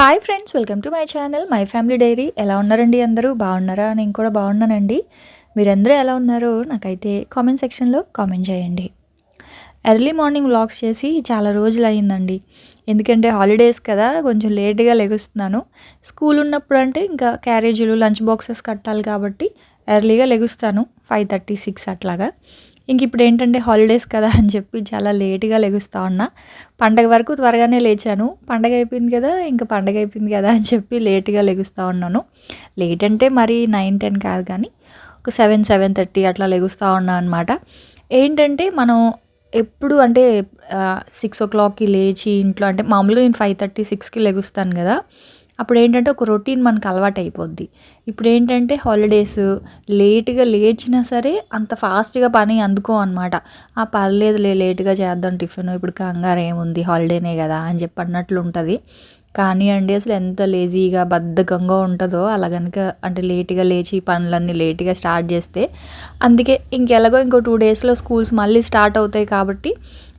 Hi friends welcome to my channel my family diary ఎలా ఉన్నారండి అందరూ? బాగున్నారా? నేను కూడా బాగున్నానండి. మీరందరూ ఎలా ఉన్నారో నాకైతే కామెంట్ సెక్షన్లో కామెంట్ చేయండి. ఎర్లీ మార్నింగ్ వ్లాగ్స్ చేసి చాలా రోజులు అయిందండి ఎందుకంటే హాలిడేస్ కదా కొంచెం లేట్గా లెగుస్తున్నాను. స్కూల్ ఉన్నప్పుడు అంటే ఇంకా క్యారేజీలు లంచ్ బాక్సెస్ కట్టాలి కాబట్టి ఎర్లీగా లెగుస్తాను ఫైవ్ థర్టీ సిక్స్ అట్లాగా. ఇంక ఇప్పుడు ఏంటంటే హాలిడేస్ కదా అని చెప్పి చాలా లేట్గా లెగుస్తూ ఉన్నా. పండగ వరకు త్వరగానే లేచాను. పండగ అయిపోయింది కదా ఇంకా పండగ అయిపోయింది కదా అని చెప్పి లేట్గా లెగుస్తూ ఉన్నాను. లేట్ అంటే మరి నైన్ టెన్ కాదు కానీ ఒక సెవెన్ సెవెన్ థర్టీ అట్లా లెగుస్తూ ఉన్నాను అనమాట ఏంటంటే మనం ఎప్పుడు అంటే సిక్స్ ఓ క్లాక్కి లేచి ఇంట్లో అంటే మామూలుగా నేను ఫైవ్ థర్టీ సిక్స్కి లెగుస్తాను కదా. అప్పుడు ఏంటంటే ఒక రొటీన్ మనకు అలవాటు అయిపోద్ది ఇప్పుడు ఏంటంటే హాలిడేస్ లేట్గా లేచినా సరే అంత ఫాస్ట్గా పని అందుకో అనమాట ఆ పర్లేదులే లేట్గా చేద్దాం టిఫిన్ ఇప్పుడు కంగారు ఏముంది హాలిడేనే కదా అని చెప్పి అన్నట్లు ఉంటుంది కానీ అండి అసలు ఎంత లేజీగా బద్ధకంగా ఉంటుందో అలా కనుక అంటే లేట్గా లేచి పనులన్నీ లేట్గా స్టార్ట్ చేస్తే. అందుకే ఇంకెలాగో ఇంకో టూ డేస్లో స్కూల్స్ మళ్ళీ స్టార్ట్ అవుతాయి కాబట్టి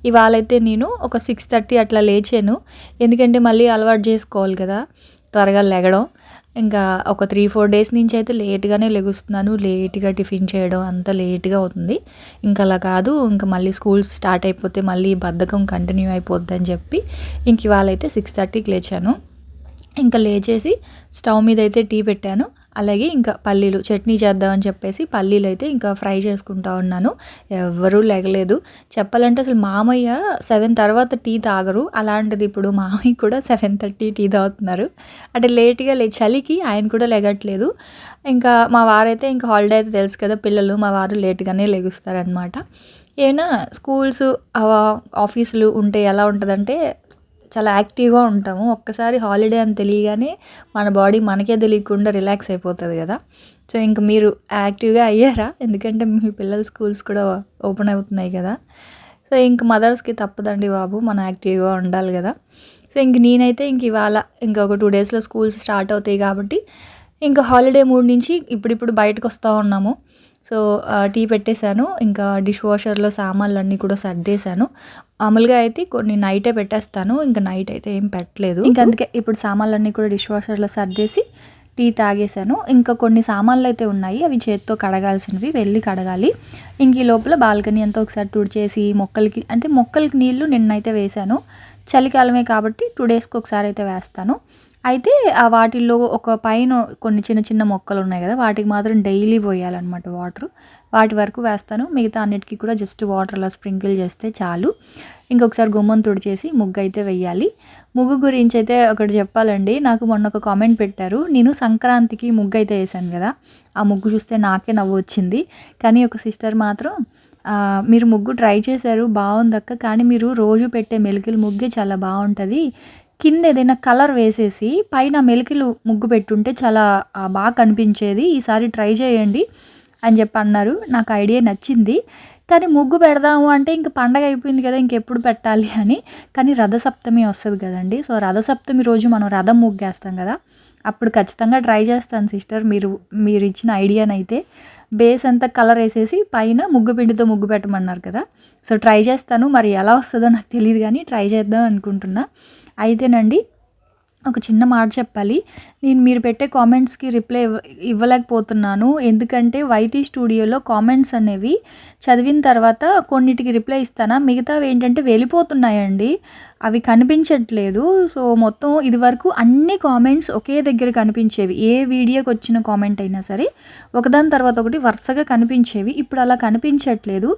ఇవాళైతే నేను ఒక సిక్స్ థర్టీ అట్లా లేచాను. ఎందుకంటే మళ్ళీ అలవాటు చేసుకోవాలి కదా. త్వరగా లెగడం. ఇంకా ఒక త్రీ ఫోర్ డేస్ నుంచి అయితే లేట్గానే లెగుస్తున్నాను. లేట్గా టిఫిన్ చేయడం అంత లేట్గా అవుతుంది. ఇంకా అలా కాదు. ఇంకా మళ్ళీ స్కూల్స్ స్టార్ట్ అయిపోతే మళ్ళీ బద్ధకం కంటిన్యూ అయిపోద్ది అని చెప్పి ఇంక ఇవాళ అయితే సిక్స్ థర్టీకి లేచాను. ఇంకా లేచేసి స్టవ్ మీద అయితే టీ పెట్టాను. అలాగే ఇంకా పల్లీలు చట్నీ చేద్దామని చెప్పేసి పల్లీలు అయితే ఇంకా ఫ్రై చేసుకుంటా ఉన్నాను. ఎవరూ లేగలేదు. చెప్పాలంటే అసలు మామయ్య సెవెన్ తర్వాత టీ తాగరు. అలాంటిది ఇప్పుడు మామయ్య కూడా సెవెన్ థర్టీ టీ తాగుతున్నారు. అంటే లేట్గా లే చలికి ఆయన కూడా లెగట్లేదు. ఇంకా మా వారైతే ఇంకా హాలిడే అయితే తెలుసు కదా పిల్లలు మా వారు లేట్గానే లెగుస్తారనమాట ఏమైనా స్కూల్స్ ఆఫీసులు ఉంటే ఎలా ఉంటుందంటే చాలా యాక్టివ్గా ఉంటాము. ఒక్కసారి హాలిడే అని తెలియగానే మన బాడీ మనకే తెలియకుండా రిలాక్స్ అయిపోతుంది కదా. సో ఇంక మీరు యాక్టివ్గా అయ్యారా? ఎందుకంటే మీ పిల్లల స్కూల్స్ కూడా ఓపెన్ అవుతున్నాయి కదా. సో ఇంక మదర్స్కి తప్పదండి బాబు మనం యాక్టివ్గా ఉండాలి కదా. సో ఇంక నేనైతే ఇంక ఇవాళ ఇంకొక టూ డేస్లో స్కూల్స్ స్టార్ట్ అవుతాయి కాబట్టి ఇంకా హాలిడే మూడు నుంచి ఇప్పుడిప్పుడు బయటకు వస్తూ ఉన్నాము. సో టీ పెట్టేశాను. ఇంకా డిష్ వాషర్లో సామాన్లు అన్నీ కూడా సర్దేశాను. మామూలుగా అయితే కొన్ని నైటే పెట్టేస్తాను. ఇంకా నైట్ అయితే ఏం పెట్టలేదు. ఇంకా అందుకే ఇప్పుడు సామాన్లన్నీ కూడా డిష్ వాషర్లో సర్దేసి టీ తాగేశాను. ఇంకా కొన్ని సామాన్లు అయితే ఉన్నాయి. అవి చేత్తో కడగాల్సినవి వెళ్ళి కడగాలి. ఇంక ఈ లోపల బాల్కనీ అంతా ఒకసారి తుడిచేసి మొక్కలకి అంటే మొక్కలకి నీళ్ళు నిన్నైతే వేశాను. చలికాలమే కాబట్టి టూ డేస్కి ఒకసారి అయితే వేస్తాను. అయితే ఆ వాటిల్లో ఒక పైన కొన్ని చిన్న చిన్న మొక్కలు ఉన్నాయి కదా వాటికి మాత్రం డైలీ పోయాలన్నమాట వాటర్. వాటి వరకు వేస్తాను. మిగతా అన్నిటికీ కూడా జస్ట్ వాటర్ అలా స్ప్రింకిల్ చేస్తే చాలు. ఇంకొకసారి గుమ్మం తుడిచేసి ముగ్గు అయితే వెయ్యాలి. ముగ్గు గురించి అయితే ఒకటి చెప్పాలండి. నాకు మొన్న ఒక కామెంట్ పెట్టారు. నేను సంక్రాంతికి ముగ్గు అయితే వేసాను కదా ఆ ముగ్గు చూస్తే నాకే నవ్వు వచ్చింది. కానీ ఒక సిస్టర్ మాత్రం మీరు ముగ్గు ట్రై చేశారు బాగుందక్క కానీ మీరు రోజు పెట్టే మెలికలు ముగ్గే చాలా బాగుంటుంది. కింద ఏదైనా కలర్ వేసేసి పైన మెలికలు ముగ్గు పెట్టుంటే చాలా బాగా కనిపించేది. ఈసారి ట్రై చేయండి అని చెప్పి అన్నారు. నాకు ఐడియా నచ్చింది. కానీ ముగ్గు పెడదాము అంటే ఇంక పండగ అయిపోయింది కదా ఇంకెప్పుడు పెట్టాలి అని. కానీ రథసప్తమి వస్తుంది కదండి. సో రథసప్తమి రోజు మనం రథం ముగ్గేస్తాం కదా. అప్పుడు ఖచ్చితంగా ట్రై చేస్తాను సిస్టర్. మీరు మీరు ఇచ్చిన ఐడియానైతే బేస్ అంతా కలర్ వేసేసి పైన ముగ్గు పిండితో ముగ్గు పెట్టమన్నారు కదా. సో ట్రై చేస్తాను. మరి ఎలా వస్తుందో నాకు తెలియదు కానీ ట్రై చేద్దాం అనుకుంటున్నా. అయితేనండి ఒక చిన్న మాట చెప్పాలి. నేను మీరు పెట్టే కామెంట్స్కి రిప్లై ఇవ్వ ఇవ్వలేకపోతున్నాను. ఎందుకంటే వైటీ స్టూడియోలో కామెంట్స్ అనేవి చదివిన తర్వాత కొన్నిటికి రిప్లై ఇస్తానా? మిగతావి ఏంటంటే వెళ్ళిపోతున్నాయండి. అవి కనిపించట్లేదు. సో మొత్తం ఇది వరకు అన్ని కామెంట్స్ ఒకే దగ్గర కనిపించేవి. ఏ వీడియోకి వచ్చిన కామెంట్ అయినా సరే ఒకదాని తర్వాత ఒకటి వరుసగా కనిపించేవి. ఇప్పుడు అలా కనిపించట్లేదు.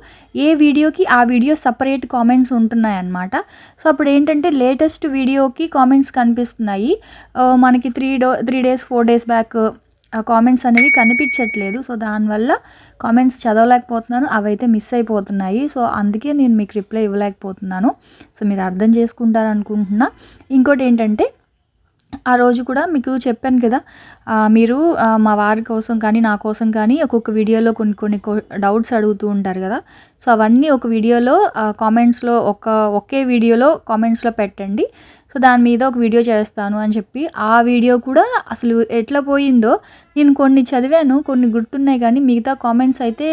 ఏ వీడియోకి ఆ వీడియో సపరేట్ కామెంట్స్ ఉంటున్నాయి అన్నమాట సో అప్పుడు ఏంటంటే లేటెస్ట్ వీడియోకి కామెంట్స్ కనిపిస్తున్నాయి. మనకి three do three days four days back comments అనేవి కనిపించట్లేదు. సో దానివల్ల కామెంట్స్ చదవలేకపోతున్నాను అవైతే మిస్ అయిపోతున్నాయి. సో అందుకే నేను మీకు రిప్లై ఇవ్వలేకపోతున్నాను. సో మీరు అర్థం చేసుకుంటారనుకుంటున్నా. ఇంకోటి ఏంటంటే ఆ రోజు కూడా మీకు చెప్పాను కదా మీరు మా వారి కోసం కానీ నా కోసం కానీ ఒక్కొక్క వీడియోలో కొన్ని కొన్ని డౌట్స్ అడుగుతూ ఉంటారు కదా. సో అవన్నీ ఒక వీడియోలో కామెంట్స్లో ఒక ఒకే వీడియోలో కామెంట్స్లో పెట్టండి. సో దాని మీద ఒక వీడియో చేస్తాను అని చెప్పి ఆ వీడియో కూడా అసలు ఎట్లా పోయిందో నేను కొన్ని చదివాను కొన్ని గుర్తున్నాయి కానీ మిగతా కామెంట్స్ అయితే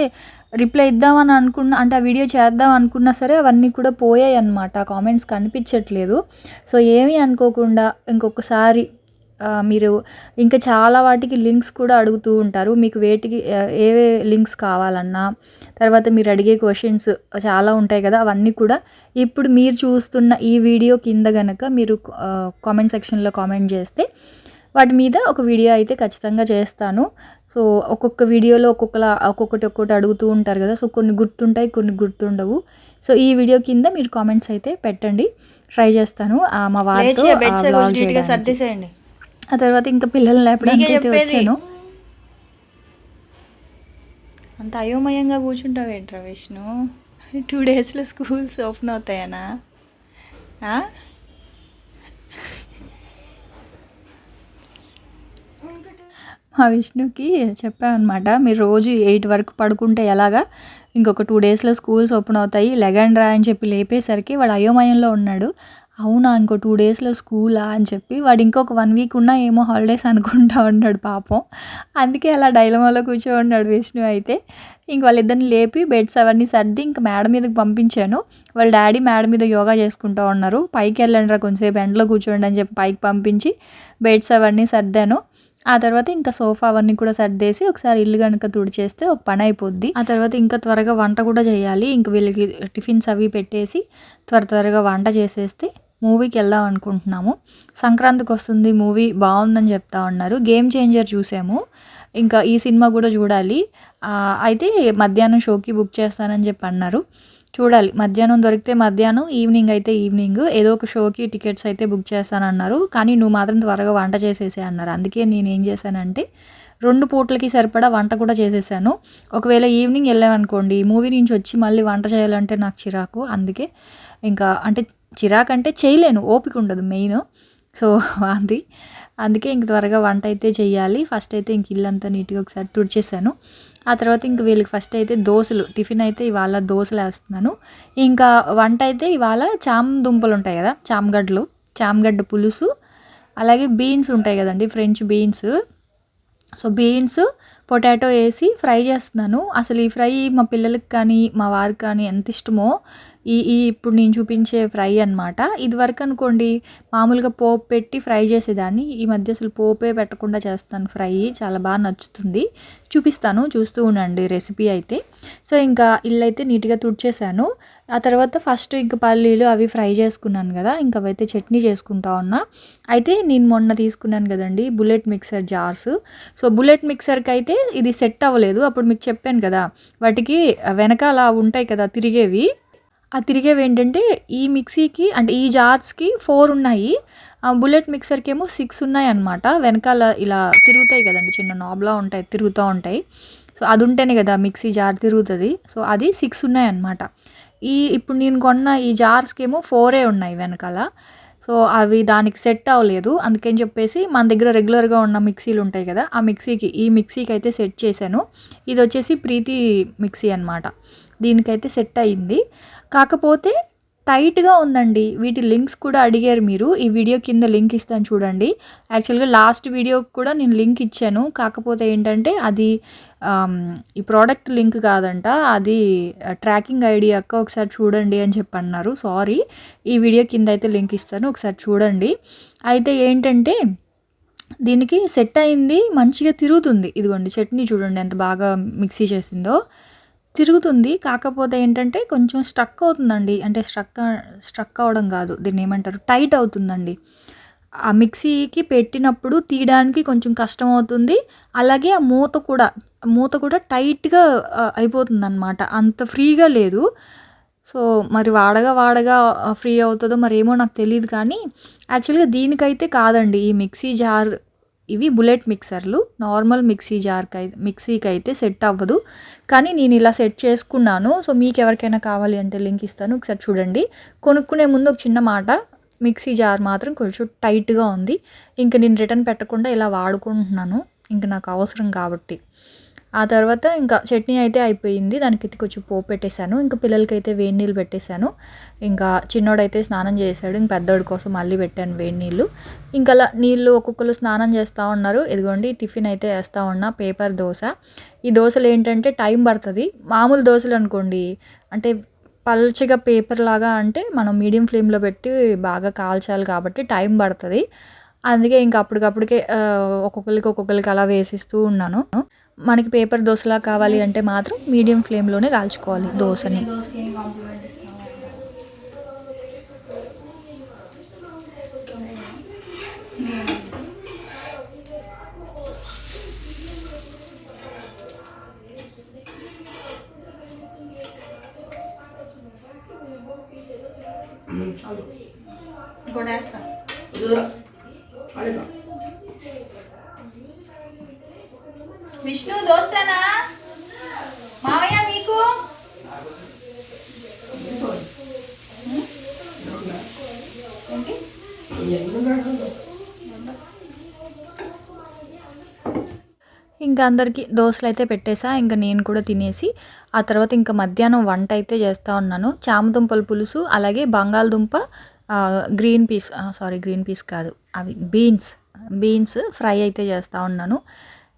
రిప్లై ఇద్దామని అనుకున్న అంటే ఆ వీడియో చేద్దాం అనుకున్నా సరే అవన్నీ కూడా పోయాయి అనమాట కామెంట్స్ కనిపించట్లేదు. సో ఏమీ అనుకోకుండా ఇంకొకసారి మీరు ఇంకా చాలా వాటికి లింక్స్ కూడా అడుగుతూ ఉంటారు. మీకు వేటికి ఏ లింక్స్ కావాలన్నా తర్వాత మీరు అడిగే క్వశ్చన్స్ చాలా ఉంటాయి కదా అవన్నీ కూడా ఇప్పుడు మీరు చూస్తున్న ఈ వీడియో కింద గనక మీరు కామెంట్ సెక్షన్లో కామెంట్ చేస్తే వాటి మీద ఒక వీడియో అయితే ఖచ్చితంగా చేస్తాను. సో ఒక్కొక్క వీడియోలో ఒక్కొక్కలా ఒక్కొక్కటి ఒక్కొక్కటి అడుగుతూ ఉంటారు కదా సో కొన్ని గుర్తుంటాయి కొన్ని గుర్తుండవు. సో ఈ వీడియో కింద మీరు కామెంట్స్ అయితే పెట్టండి. ట్రై చేస్తాను మా వారితో. సర్దేసేయండి. ఆ తర్వాత ఇంకా పిల్లల్ని లేపడానికి నీకే అయితే. వచ్చాను. అంత అయోమయంగా కూర్చుంటావు ఏంట్రా విష్ణు టూ డేస్లో స్కూల్స్ ఓపెన్ అవుతాయనా? మా విష్ణుకి చెప్పామన్నమాట మీరు రోజు ఎయిట్ వరకు పడుకుంటే ఎలాగా? ఇంకొక టూ డేస్లో స్కూల్స్ ఓపెన్ అవుతాయి లెగండ్ రా అని చెప్పి లేపేసరికి వాడు అయోమయంలో ఉన్నాడు. అవునా ఇంకో టూ డేస్లో స్కూలా అని చెప్పి వాడు ఇంకొక వన్ వీక్ ఉన్నా ఏమో హాలిడేస్ అనుకుంటా ఉన్నాడు పాపం. అందుకే అలా డైలమాలో కూర్చో ఉన్నాడు విష్ణు అయితే. ఇంక వాళ్ళిద్దరిని లేపి బెడ్స్ అవన్నీ సర్ది ఇంక మేడ మీదకి పంపించాను. వాళ్ళ డాడీ మేడ మీద యోగా చేసుకుంటూ ఉన్నారు. పైకి వెళ్ళండి రా కొంచెంసేపు ఎండలో కూర్చోండి అని చెప్పి పైకి పంపించి బెడ్స్ అవన్నీ సర్దాను. ఆ తర్వాత ఇంకా సోఫా అవన్నీ కూడా సర్దేసి ఒకసారి ఇల్లు కనుక తుడిచేస్తే ఒక పని అయిపోద్ది. ఆ తర్వాత ఇంకా త్వరగా వంట కూడా చేయాలి. ఇంక వీళ్ళకి టిఫిన్స్ అవి పెట్టేసి త్వర త్వరగా వంట చేసేస్తే మూవీకి వెళ్దాం అనుకుంటున్నాము. సంక్రాంతికి వస్తుంది మూవీ బాగుందని చెప్తా ఉన్నారు. గేమ్ చేంజర్ చూసాము. ఇంకా ఈ సినిమా కూడా చూడాలి. అయితే మధ్యాహ్నం షోకి బుక్ చేస్తానని చెప్పి అన్నారు. చూడాలి. మధ్యాహ్నం దొరికితే మధ్యాహ్నం ఈవినింగ్ అయితే ఈవినింగ్. ఏదో ఒక షోకి టికెట్స్ అయితే బుక్ చేస్తానన్నారు. కానీ నువ్వు మాత్రం త్వరగా వంట చేసేసే అన్నారు. అందుకే నేను ఏం చేశానంటే రెండు పూటలకి సరిపడా వంట కూడా చేసేసాను. ఒకవేళ ఈవినింగ్ వెళ్ళామనుకోండి మూవీ నుంచి వచ్చి మళ్ళీ వంట చేయాలంటే నాకు చిరాకు. అందుకే ఇంకా అంటే చిరాకు అంటే చేయలేను ఓపిక ఉండదు మెయిన్. సో అది. అందుకే ఇంక త్వరగా వంట అయితే చేయాలి. ఫస్ట్ అయితే ఇంక ఇల్లంతా నీట్గా ఒకసారి తుడిచేసాను. ఆ తర్వాత ఇంక వీళ్ళకి ఫస్ట్ అయితే దోశలు టిఫిన్ అయితే ఇవాళ దోశలు వేస్తున్నాను. ఇంకా వంట అయితే ఇవాళ చామ్ దుంపలు ఉంటాయి కదా చామగడ్డలు చామగడ్డ పులుసు అలాగే బీన్స్ ఉంటాయి కదండి french beans. So beans potato వేసి ఫ్రై చేస్తున్నాను. అసలు ఈ ఫ్రై మా పిల్లలకి కానీ మా వారికి కానీ ఎంత ఇష్టమో ఈ ఈ ఇప్పుడు నేను చూపించే ఫ్రై అనమాట ఇది వరకు అనుకోండి మామూలుగా పోపు పెట్టి ఫ్రై చేసేదాన్ని. ఈ మధ్య అసలు పోపే పెట్టకుండా చేస్తాను ఫ్రై. చాలా బాగా నచ్చుతుంది. చూపిస్తాను చూస్తూ ఉండండి రెసిపీ అయితే. సో ఇంకా ఇల్లు అయితే నీట్గా తుడిచేసాను. ఆ తర్వాత ఫస్ట్ ఇంక పల్లీలు అవి ఫ్రై చేసుకున్నాను కదా ఇంకా అవైతే చట్నీ చేసుకుంటా ఉన్నా. అయితే నేను మొన్న తీసుకున్నాను కదండి bullet mixer jars. So bullet మిక్సర్కి అయితే ఇది సెట్ అవ్వలేదు. అప్పుడు మీకు చెప్పాను కదా వాటికి వెనకాల ఉంటాయి కదా తిరిగేవి. ఆ తిరిగేవి ఏంటంటే ఈ మిక్సీకి అంటే ఈ జార్స్కి ఫోర్ ఉన్నాయి ఆ బుల్లెట్ మిక్సర్కి ఏమో సిక్స్ ఉన్నాయి అనమాట వెనకాల ఇలా తిరుగుతాయి కదండి చిన్న నాబ్లా ఉంటాయి తిరుగుతూ ఉంటాయి. సో అది ఉంటేనే కదా మిక్సీ జార్ తిరుగుతుంది. సో అది సిక్స్ ఉన్నాయి అనమాట ఈ ఇప్పుడు నేను కొన్న ఈ జార్స్కి ఏమో ఫోరే ఉన్నాయి వెనకాల. సో అవి దానికి సెట్ అవ్వలేదు. అందుకని చెప్పేసి మన దగ్గర రెగ్యులర్గా ఉన్న మిక్సీలు ఉంటాయి కదా ఆ మిక్సీకి ఈ మిక్సీకి అయితే సెట్ చేశాను. ఇది వచ్చేసి ప్రీతి మిక్సీ అనమాట దీనికైతే సెట్ అయ్యింది. కాకపోతే టైట్గా ఉందండి. వీటి లింక్స్ కూడా అడిగారు మీరు. ఈ వీడియో కింద లింక్ ఇస్తాను చూడండి. యాక్చువల్గా లాస్ట్ వీడియోకి కూడా నేను లింక్ ఇచ్చాను. కాకపోతే ఏంటంటే అది ఈ ప్రోడక్ట్ లింక్ కాదంట. అది ట్రాకింగ్ ఐడి అక్క ఒకసారి చూడండి అని చెప్పి అన్నారు. సారీ. ఈ వీడియో కింద అయితే లింక్ ఇస్తాను. ఒకసారి చూడండి. అయితే ఏంటంటే దీనికి సెట్ అయింది. మంచిగా తిరుగుతుంది. ఇదిగోండి చట్నీ చూడండి ఎంత బాగా మిక్సీ చేసిందో. తిరుగుతుంది. కాకపోతే ఏంటంటే కొంచెం స్ట్రక్ అవుతుందండి. అంటే స్ట్రక్ స్ట్రక్ అవ్వడం కాదు. దీన్ని ఏమంటారు? టైట్ అవుతుందండి. ఆ మిక్సీకి పెట్టినప్పుడు తీయడానికి కొంచెం కష్టం అవుతుంది. అలాగే ఆ మూత కూడా మూత కూడా టైట్గా అయిపోతుంది అనమాట అంత ఫ్రీగా లేదు. సో మరి వాడగా వాడగా ఫ్రీ అవుతుందో మరి ఏమో నాకు తెలియదు కానీ యాక్చువల్గా దీనికైతే కాదండి. ఈ మిక్సీ జార్ ఇవి బుల్లెట్ మిక్సర్లు. నార్మల్ మిక్సీ జార్కి అయితే మిక్సీకి అయితే సెట్ అవ్వదు. కానీ నేను ఇలా సెట్ చేసుకున్నాను. సో మీకు ఎవరికైనా కావాలి అంటే లింక్ ఇస్తాను. ఒకసారి చూడండి. కొనుక్కునే ముందు ఒక చిన్న మాట. మిక్సీ జార్ మాత్రం కొంచెం టైట్గా ఉంది. ఇంకా నేను రిటర్న్ పెట్టకుండా ఇలా వాడుకుంటున్నాను. ఇంకా నాకు అవసరం కాబట్టి. ఆ తర్వాత ఇంకా చట్నీ అయితే అయిపోయింది. దానికి అయితే కొంచెం పోపు పెట్టేశాను. ఇంకా పిల్లలకైతే వేడి నీళ్ళు పెట్టేశాను. ఇంకా చిన్నోడైతే స్నానం చేశాడు. ఇంక పెద్దోడి కోసం మళ్ళీ పెట్టాను వేడి నీళ్ళు. ఇంకా అలా నీళ్ళు ఒక్కొక్కరు స్నానం చేస్తూ ఉన్నారు. ఇదిగోండి టిఫిన్ అయితే వేస్తూ ఉన్నా. పేపర్ దోశ. ఈ దోశలు ఏంటంటే టైం పడుతుంది. మామూలు దోశలు అనుకోండి అంటే పల్చగా పేపర్ లాగా అంటే మనం మీడియం ఫ్లేమ్లో పెట్టి బాగా కాల్చాలి కాబట్టి టైం పడుతుంది. అందుకే ఇంకా అప్పటికప్పటికే ఒక్కొక్కరికి ఒక్కొక్కరికి అలా వేసిస్తూ ఉన్నాను. మనకి పేపర్ దోశలా కావాలి అంటే మాత్రం మీడియం ఫ్లేమ్లోనే కాల్చుకోవాలి దోశని. ఇంకోటి వేస్తా విష్ణు దోస్తేనా? మావయ్య మీకు? ఇంకా అందరికీ దోశలు అయితే పెట్టేసా ఇంకా నేను కూడా తినేసి ఆ తర్వాత ఇంకా మధ్యాహ్నం వంట అయితే చేస్తూ ఉన్నాను. చామదుంపల పులుసు అలాగే బంగాళదుంప ఆ, green peas sorry green peas కాదు అవి బీన్స్ బీన్స్ ఫ్రై అయితే చేస్తూ ఉన్నాను.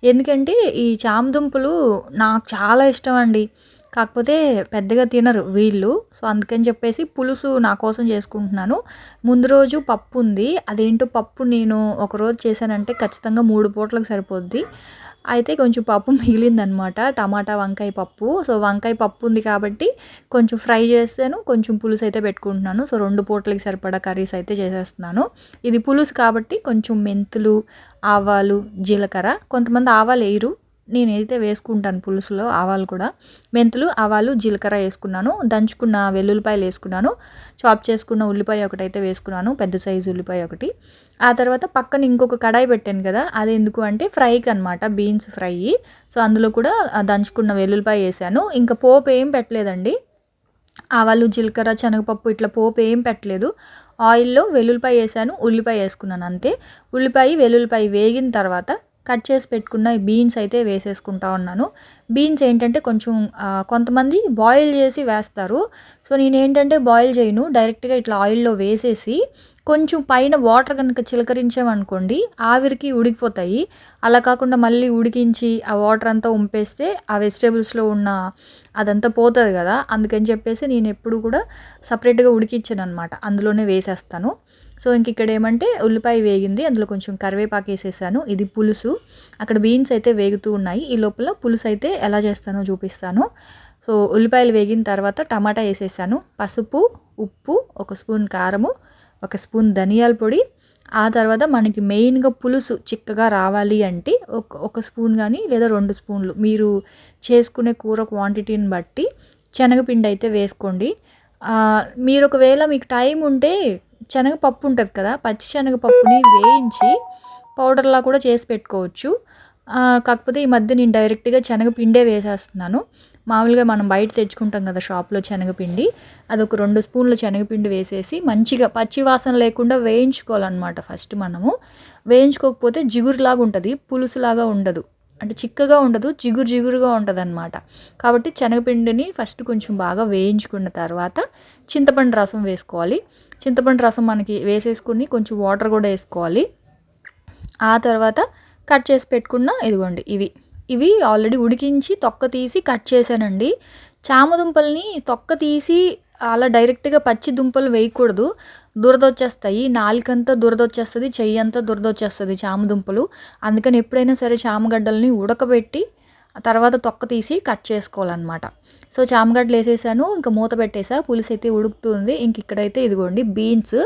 ఎందుకంటే ఈ చామదుంపలు నాకు చాలా ఇష్టం అండి కాకపోతే పెద్దగా తినరు వీళ్ళు. సో అందుకని చెప్పేసి పులుసు నా కోసం చేసుకుంటున్నాను. ముందు రోజు పప్పు ఉంది అదేంటో పప్పు నేను ఒక రోజు చేశానంటే ఖచ్చితంగా మూడు పూటలకు సరిపోద్ది. అయితే కొంచెం పప్పు మిగిలిందనమాట. టమాటా వంకాయ పప్పు. సో వంకాయ పప్పు ఉంది కాబట్టి కొంచెం ఫ్రై చేస్తాను. కొంచెం పులుసు అయితే పెట్టుకుంటున్నాను. సో రెండు పూటలకి సరిపడా కర్రీస్ అయితే చేసేస్తున్నాను. ఇది పులుసు కాబట్టి కొంచెం మెంతులు ఆవాలు జీలకర్ర. కొంతమంది ఆవాలు వేయరు నేనైతే వేసుకుంటాను పులుసులో ఆవాలు కూడా. మెంతులు ఆవాలు జీలకర్ర వేసుకున్నాను. దంచుకున్న వెల్లుల్లిపాయలు వేసుకున్నాను. చాప్ చేసుకున్న ఉల్లిపాయ ఒకటి అయితే వేసుకున్నాను. పెద్ద సైజు ఉల్లిపాయ ఒకటి. ఆ తర్వాత పక్కన ఇంకొక కడాయి పెట్టాను కదా అది ఎందుకు అంటే ఫ్రైకి అనమాట బీన్స్ ఫ్రై. సో అందులో కూడా దంచుకున్న వెల్లుల్లిపాయ వేసాను. ఇంకా పోపు ఏం పెట్టలేదండి. ఆవాలు జీలకర్ర శనగపప్పు ఇట్లా పోపు ఏం పెట్టలేదు. ఆయిల్లో వెల్లుల్లిపాయ వేసాను ఉల్లిపాయ వేసుకున్నాను అంతే. ఉల్లిపాయ వెల్లుల్లిపాయ వేగిన తర్వాత కట్ చేసి పెట్టుకున్న ఈ బీన్స్ అయితే వేసేసుకుంటా ఉన్నాను. బీన్స్ ఏంటంటే కొంచెం కొంతమంది బాయిల్ చేసి వేస్తారు. సో నేను ఏంటంటే బాయిల్ చేయను. డైరెక్ట్గా ఇట్లా ఆయిల్లో వేసేసి కొంచెం పైన వాటర్ కనుక చిలకరించామనుకోండి ఆవిరికి ఉడికిపోతాయి. అలా కాకుండా మళ్ళీ ఉడికించి ఆ వాటర్ అంతా ఉంపేస్తే ఆ వెజిటేబుల్స్లో ఉన్న అదంతా పోతుంది కదా. అందుకని చెప్పేసి నేను ఎప్పుడు కూడా సపరేట్గా ఉడికించాను అనమాట అందులోనే వేసేస్తాను. సో ఇంక ఇక్కడ ఏమంటే ఉల్లిపాయ వేగింది అందులో కొంచెం కరివేపాకు వేసేసాను. ఇది పులుసు. అక్కడ బీన్స్ అయితే వేగుతూ ఉన్నాయి. ఈ లోపల పులుసు అయితే ఎలా చేస్తానో చూపిస్తాను. సో ఉల్లిపాయలు వేగిన తర్వాత టమాటా వేసేసాను. పసుపు ఉప్పు ఒక స్పూన్ కారము ఒక స్పూన్ ధనియాల పొడి. ఆ తర్వాత మనకి మెయిన్గా పులుసు చిక్కగా రావాలి అంటే ఒక ఒక స్పూన్ కానీ లేదా రెండు స్పూన్లు. మీరు చేసుకునే కూర క్వాంటిటీని బట్టి శనగపిండి అయితే వేసుకోండి. మీరు ఒకవేళ మీకు టైం ఉంటే శనగపప్పు ఉంటుంది కదా పచ్చి శనగపప్పుని వేయించి పౌడర్లా కూడా చేసి పెట్టుకోవచ్చు. కాకపోతే ఈ మధ్య నేను డైరెక్ట్గా శనగపిండే వేసేస్తున్నాను. మామూలుగా మనం బయట తెచ్చుకుంటాం కదా షాప్లో శనగపిండి అది ఒక రెండు స్పూన్లు శనగపిండి వేసేసి మంచిగా పచ్చి వాసన లేకుండా వేయించుకోవాలన్నమాట ఫస్ట్ మనము. వేయించుకోకపోతే జిగురులాగా ఉంటుంది పులుసులాగా ఉండదు. అంటే చిక్కగా ఉండదు జిగురు జిగురుగా ఉంటుంది అనమాట కాబట్టి శనగపిండిని ఫస్ట్ కొంచెం బాగా వేయించుకున్న తర్వాత చింతపండు రసం వేసుకోవాలి. చింతపండు రసం మనకి వేసేసుకుని కొంచెం వాటర్ కూడా వేసుకోవాలి. ఆ తర్వాత కట్ చేసి పెట్టుకున్న ఇదిగోండి ఇవి. ఇవి ఆల్రెడీ ఉడికించి తొక్క తీసి కట్ చేశానండి. చామదుంపల్ని తొక్క తీసి అలా డైరెక్ట్గా పచ్చి దుంపలు వేయకూడదు. దురద వచ్చేస్తాయి నాలుకంతా దురద వచ్చేస్తుంది చెయ్యి అంతా దురద వచ్చేస్తుంది చామదుంపలు అందుకని ఎప్పుడైనా సరే చామగడ్డల్ని ఉడకబెట్టి తర్వాత తొక్క తీసి కట్ చేసుకోవాలన్నమాట. సో చామగడ్డలు వేసేసాను ఇంకా మూత పెట్టేసా పులుసు అయితే ఉడుకుతుంది. ఇంక ఇక్కడైతే ఇదిగోండి బీన్స్.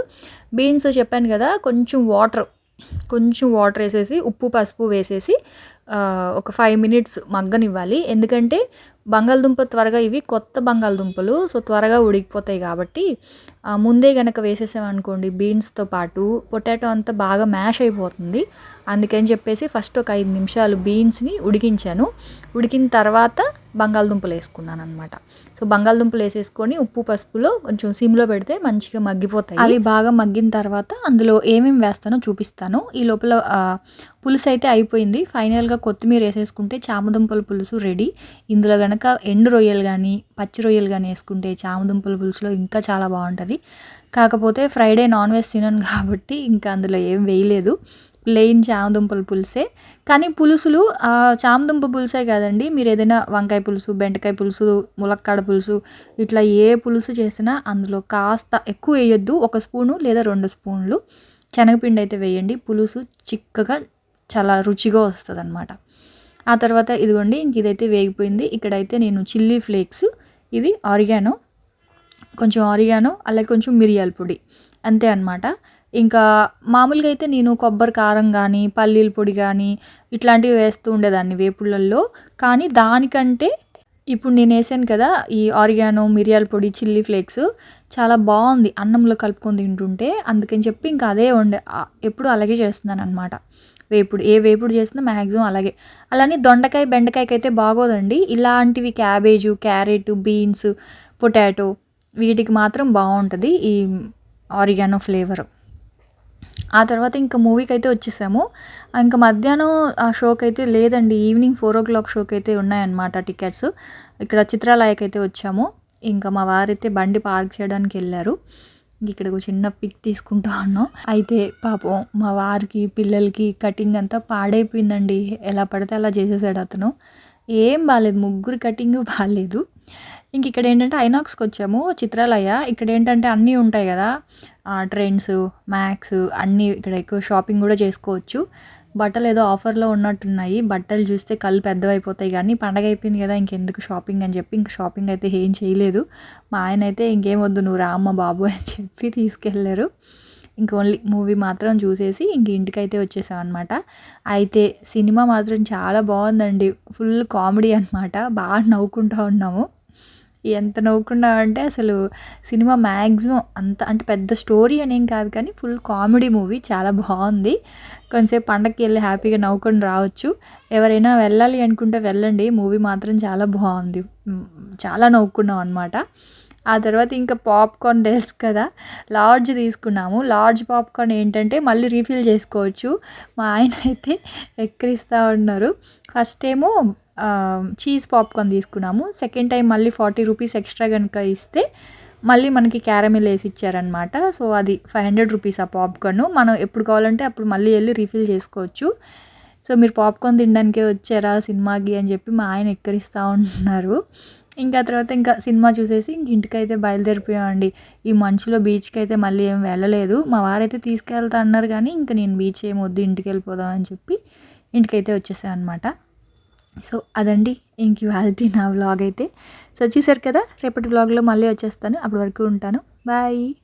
బీన్స్ చెప్పాను కదా కొంచెం వాటర్ కొంచెం వాటర్ వేసేసి ఉప్పు పసుపు వేసేసి ఒక ఫైవ్ మినిట్స్ మగ్గనివ్వాలి. ఎందుకంటే బంగాళదుంప త్వరగా ఇవి కొత్త బంగాళదుంపలు సో త్వరగా ఉడికిపోతాయి కాబట్టి ముందే గనక వేసేసామనుకోండి బీన్స్తో పాటు పొటాటో అంతా బాగా మ్యాష్ అయిపోతుంది. అందుకని చెప్పేసి ఫస్ట్ ఒక ఐదు నిమిషాలు బీన్స్ని ఉడికించాను. ఉడికిన తర్వాత బంగాళదుంపలు వేసుకున్నాను అనమాట సో బంగాళదుంపలు వేసేసుకొని ఉప్పు పసుపులో కొంచెం సిమ్లో పెడితే మంచిగా మగ్గిపోతాయి. అవి బాగా మగ్గిన తర్వాత అందులో ఏమేమి వేస్తానో చూపిస్తాను. ఈ లోపల పులుసు అయితే అయిపోయింది. ఫైనల్గా కొత్తిమీర వేసేసుకుంటే చామదుంపల పులుసు రెడీ. ఇందులో కనుక ఎండు రొయ్యలు కానీ పచ్చి రొయ్యలు కానీ వేసుకుంటే చామదుంపల పులుసులో ఇంకా చాలా బాగుంటుంది. కాకపోతే ఫ్రైడే నాన్ వెజ్ తినను కాబట్టి ఇంకా అందులో ఏం వేయలేదు. ప్లెయిన్ చామదుంపల పులుసే. కానీ పులుసులు చామదుంప పులుసే కాదండి. మీరు ఏదైనా వంకాయ పులుసు బెండకాయ పులుసు ములక్కాడ పులుసు ఇట్లా ఏ పులుసు చేసినా అందులో కాస్త ఎక్కువ వేయొద్దు. ఒక స్పూను లేదా రెండు స్పూన్లు. శనగపిండి అయితే వేయండి. పులుసు చిక్కగా చాలా రుచిగా వస్తుంది అనమాట ఆ తర్వాత ఇదిగోండి ఇంక ఇదైతే వేగిపోయింది. ఇక్కడైతే నేను చిల్లీ ఫ్లేక్స్ ఇది ఆరిగానో కొంచెం ఆరిగాను అలాగే కొంచెం మిరియాల పొడి. అంతే అనమాట ఇంకా మామూలుగా అయితే నేను కొబ్బరి కారం కానీ పల్లీల పొడి కానీ ఇట్లాంటివి వేస్తూ ఉండేదాన్ని వేపుళ్ళల్లో. కానీ దానికంటే ఇప్పుడు నేను వేసాను కదా ఈ ఆరిగానో మిరియాల పొడి చిల్లీ ఫ్లేక్స్ చాలా బాగుంది అన్నంలో కలుపుకొని తింటుంటే. అందుకని చెప్పి ఇంకా అదే వండే ఎప్పుడు అలాగే చేస్తున్నాను అనమాట వేపుడు ఏ వేపుడు చేసినా మ్యాక్సిమం అలాగే. అలానే దొండకాయ బెండకాయకి అయితే బాగోదండి. ఇలాంటివి క్యాబేజు క్యారెట్ బీన్స్ పొటాటో వీటికి మాత్రం బాగుంటుంది ఈ ఆరిగానో ఫ్లేవర్. ఆ తర్వాత ఇంకా మూవీకి అయితే వచ్చేసాము. ఇంకా మధ్యాహ్నం ఆ షోకి అయితే లేదండి ఈవినింగ్ ఫోర్ ఓ క్లాక్ షోకి అయితే ఉన్నాయన్నమాట టికెట్స్. ఇక్కడ చిత్రాలయకి అయితే వచ్చాము. ఇంకా మా వారైతే బండి పార్క్ చేయడానికి వెళ్ళారు. ఇక్కడ ఒక చిన్న పిక్ తీసుకుంటా ఉన్నాం. అయితే పాపం మా వారికి పిల్లలకి కటింగ్ అంతా పాడైపోయిందండి. ఎలా పడితే అలా చేసేసాడు అతను. ఏం బాగాలేదు ముగ్గురు కటింగ్ బాగాలేదు ఇంక ఇక్కడ ఏంటంటే ఐనాక్స్కి వచ్చాము చిత్రాలయ ఇక్కడ ఏంటంటే అన్నీ ఉంటాయి కదా ట్రెండ్స్ మ్యాక్స్ అన్నీ ఇక్కడ ఎక్కువ షాపింగ్ కూడా చేసుకోవచ్చు. బట్టలు ఏదో ఆఫర్లో ఉన్నట్టున్నాయి. బట్టలు చూస్తే కళ్ళు పెద్దవైపోతాయి కానీ పండగ అయిపోయింది కదా ఇంకెందుకు షాపింగ్ అని చెప్పి ఇంక షాపింగ్ అయితే ఏం చేయలేదు. మా ఆయన అయితే ఇంకేం వద్దు నువ్వు రామ్మ బాబు అని చెప్పి తీసుకెళ్ళారు ఇంక ఓన్లీ మూవీ మాత్రం చూసేసి ఇంక ఇంటికైతే వచ్చేసాం అనమాట అయితే సినిమా మాత్రం చాలా బాగుందండి. ఫుల్ కామెడీ అనమాట బాగా నవ్వుకుంటూ ఉన్నాము. ఎంత నవ్వుకున్నామంటే అసలు సినిమా మ్యాక్సిమం అంత అంటే పెద్ద స్టోరీ అనేం కాదు కానీ ఫుల్ కామెడీ మూవీ చాలా బాగుంది. కొంతసేపు పండగకి వెళ్ళి హ్యాపీగా నవ్వుకొని రావచ్చు. ఎవరైనా వెళ్ళాలి అనుకుంటే వెళ్ళండి మూవీ మాత్రం చాలా బాగుంది. చాలా నవ్వుకున్నాం అనమాట ఆ తర్వాత ఇంకా పాప్కార్న్ తెలుసు కదా లార్జ్ తీసుకున్నాము. లార్జ్ పాప్కార్న్ ఏంటంటే మళ్ళీ రీఫిల్ చేసుకోవచ్చు. మా ఆయన అయితే ఎక్కిరిస్తూ ఉన్నారు. ఫస్ట్ ఏమో చీజ్ పాప్కార్న్ తీసుకున్నాము. సెకండ్ టైం మళ్ళీ ఫార్టీ రూపీస్ ఎక్స్ట్రా కనుక ఇస్తే మళ్ళీ మనకి క్యారమిల్ వేసి ఇచ్చారనమాట సో అది ఫైవ్ హండ్రెడ్ రూపీస్ ఆ పాప్కార్న్. మనం ఎప్పుడు కావాలంటే అప్పుడు మళ్ళీ వెళ్ళి రీఫిల్ చేసుకోవచ్చు. సో మీరు పాప్కార్న్ తినడానికే వచ్చారా సినిమాకి అని చెప్పి మా ఆయన ఎక్కరిస్తూ ఉంటున్నారు. ఇంకా తర్వాత ఇంకా సినిమా చూసేసి ఇంక ఇంటికైతే బయలుదేరిపోయామండి. ఈ మంచులో బీచ్కి అయితే మళ్ళీ ఏం వెళ్ళలేదు. మా వారైతే తీసుకెళ్తా అన్నారు కానీ ఇంకా నేను బీచ్ ఏం వద్దు ఇంటికి వెళ్ళిపోదాం అని చెప్పి ఇంటికైతే వచ్చేసాను అనమాట సో అదండి ఇంక ఇవాళ నా వ్లాగ్ అయితే. సో చూసారు కదా రేపటి వ్లాగ్లో మళ్ళీ వచ్చేస్తాను. అప్పటి వరకు ఉంటాను. బాయ్.